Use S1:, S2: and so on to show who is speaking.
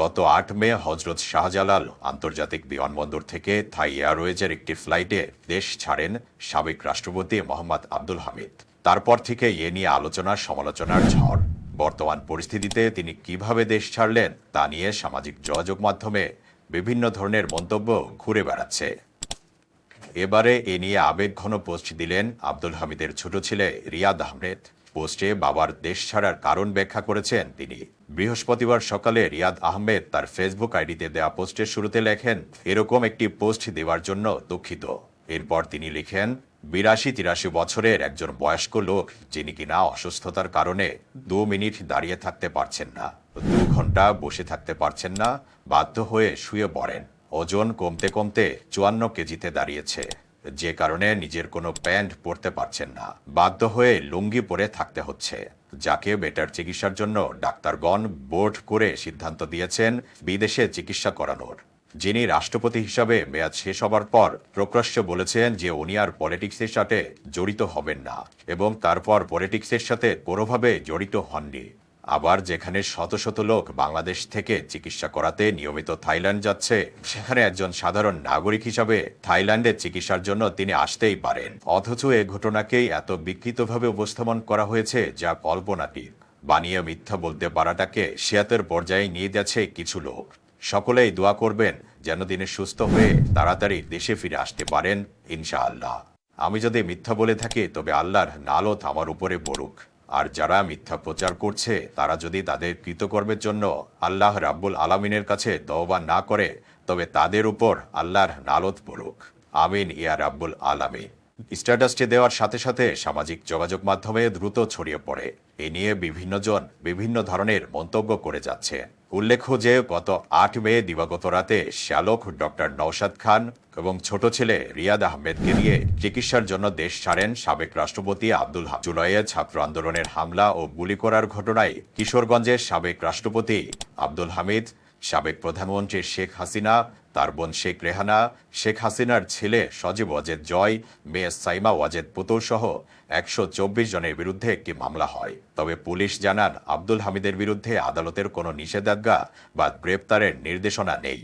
S1: গত আট মে হজরত শাহজালাল আন্তর্জাতিক বিমানবন্দর থেকে থাই এয়ারওয়েজের একটি ফ্লাইটে দেশ ছাড়েন সাবেক রাষ্ট্রপতি মোহাম্মদ আব্দুল হামিদ। তারপর থেকে এ নিয়ে আলোচনা, সমালোচনার ঝড়। বর্তমান পরিস্থিতিতে তিনি কীভাবে দেশ ছাড়লেন তা নিয়ে সামাজিক যোগাযোগ মাধ্যমে বিভিন্ন ধরনের মন্তব্য ঘুরে বেড়াচ্ছে। এবারে এ নিয়ে আবেগঘন পোস্ট দিলেন আব্দুল হামিদের ছোট ছেলে রিয়াদ আহমেদ। পোস্টে বাবার দেশ ছাড়ার কারণ ব্যাখ্যা করেছেন তিনি। বৃহস্পতিবার সকালে রিয়াদ আহমেদ তার ফেসবুক আইডিতে দেয়া পোস্টের শুরুতে লেখেন, এরকম একটি পোস্ট দেওয়ার জন্য দুঃখিত। এরপর তিনি লিখেন, বিরাশি তিরাশি বছরের একজন বয়স্ক লোক যিনি কিনা অসুস্থতার কারণে দু মিনিট দাঁড়িয়ে থাকতে পারছেন না, দু ঘণ্টা বসে থাকতে পারছেন না, বাধ্য হয়ে শুয়ে পড়েন। ওজন কমতে কমতে চুয়ান্ন কেজিতে দাঁড়িয়েছে। যে কারণে নিজের কোনো প্যান্ট পরতে পারছেন না। বাধ্য হয়ে লুঙ্গি পরে থাকতে হচ্ছে। যাকে বেটার চিকিৎসার জন্য ডাক্তারগণ বোর্ড করে সিদ্ধান্ত দিয়েছেন বিদেশে চিকিৎসা করানোর। যিনি রাষ্ট্রপতি হিসাবে মেয়াদ শেষ হবার পর প্রকাশ্য বলেছেন যে উনি আর পলিটিক্সের সাথে জড়িত হবেন না এবং তারপর পলিটিক্সের সাথে কোনোভাবে জড়িত হননি। আবার যেখানে শত শত লোক বাংলাদেশ থেকে চিকিৎসা করাতে নিয়মিত থাইল্যান্ড যাচ্ছে, সেখানে একজন সাধারণ নাগরিক হিসাবে থাইল্যান্ডে চিকিৎসার জন্য তিনি আসতেই পারেন। অথচ এ ঘটনাকেই এত বিকৃতভাবে উপস্থাপন করা হয়েছে যা কল্পনাতীত। বানিয়ে মিথ্যা বলতে পারাটাকে সিয়াতের পর্যায়ে নিয়ে যাচ্ছে কিছু লোক। সকলেই দোয়া করবেন যেন তিনি সুস্থ হয়ে তাড়াতাড়ি দেশে ফিরে আসতে পারেন, ইনশাআল্লাহ। আমি যদি মিথ্যা বলে থাকি, তবে আল্লাহর নালত আমার উপরে পড়ুক। আর যারা মিথ্যা প্রচার করছে, তারা যদি তাদের কৃতকর্মের জন্য আল্লাহ রাব্বুল আলমিনের কাছে দওবা না করে, তবে তাদের উপর আল্লাহর নালত পড়ুক। আমিন ইয়া রাব্বুল আলামিন। স্ট্যাটাসটি দেওয়ার সাথে সাথে সামাজিক যোগাযোগ মাধ্যমে দ্রুত ছড়িয়ে পড়ে। এ নিয়ে বিভিন্নজন বিভিন্ন ধরনের মন্তব্য করে যাচ্ছে। উল্লেখ্য যে গত আট মে দিবাগত রাতে শ্যালক ডক্টর নওশাদ খান এবং ছোট ছেলে রিয়াদ আহমেদকে নিয়ে চিকিৎসার জন্য দেশ ছাড়েন সাবেক রাষ্ট্রপতি আব্দুল জুলাইয়ে ছাত্র আন্দোলনের হামলা ও গুলি করার ঘটনায় কিশোরগঞ্জের সাবেক রাষ্ট্রপতি আব্দুল হামিদ সাবেক প্রধানমন্ত্রী শেখ হাসিনা, তার বোন শেখ রেহানা, শেখ হাসিনার ছেলে সজীব ওয়াজেদ জয়, মেয়ে সাইমা ওয়াজেদ পুতুল সহ একশো চব্বিশ জনের বিরুদ্ধে একটি মামলা হয়। তবে পুলিশ জানান, আব্দুল হামিদের বিরুদ্ধে আদালতের কোনো নিষেধাজ্ঞা বা গ্রেপ্তারের নির্দেশনা নেই।